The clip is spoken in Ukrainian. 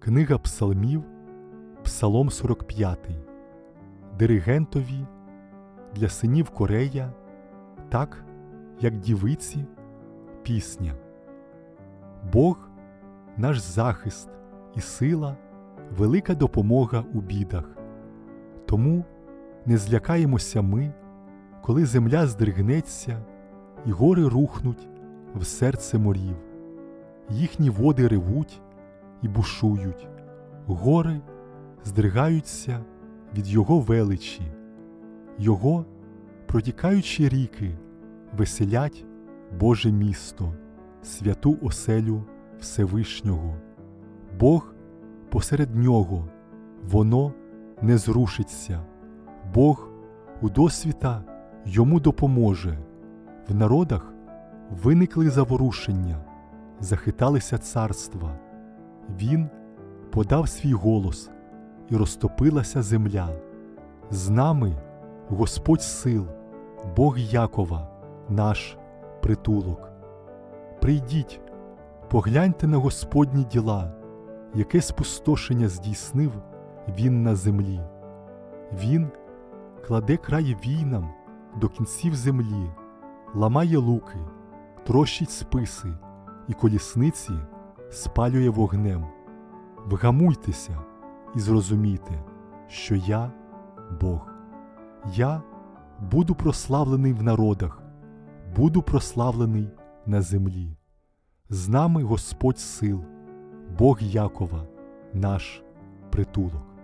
Книга Псалмів, Псалом 45, Диригентові для синів Корея, так як дівиці, пісня. Бог наш захист і сила, велика допомога у бідах. Тому не злякаємося ми, коли земля здригнеться і гори рухнуть в серце морів. Їхні води ревуть і бушують, гори здригаються від Його величі, Його протікаючі ріки веселять Боже місто, святу оселю Всевишнього. Бог посеред нього, воно не зрушиться, Бог у досвіта йому допоможе. В народах виникли заворушення, захиталися царства. Він подав свій голос, і розтопилася земля. З нами Господь сил, Бог Якова, наш притулок. Прийдіть, погляньте на Господні діла, яке спустошення здійснив Він на землі. Він кладе край війнам до кінців землі, ламає луки, трощить списи і колісниці спалює вогнем. Вгамуйтеся і зрозумійте, що я Бог. Я буду прославлений в народах, буду прославлений на землі. З нами Господь сил, Бог Якова, наш притулок.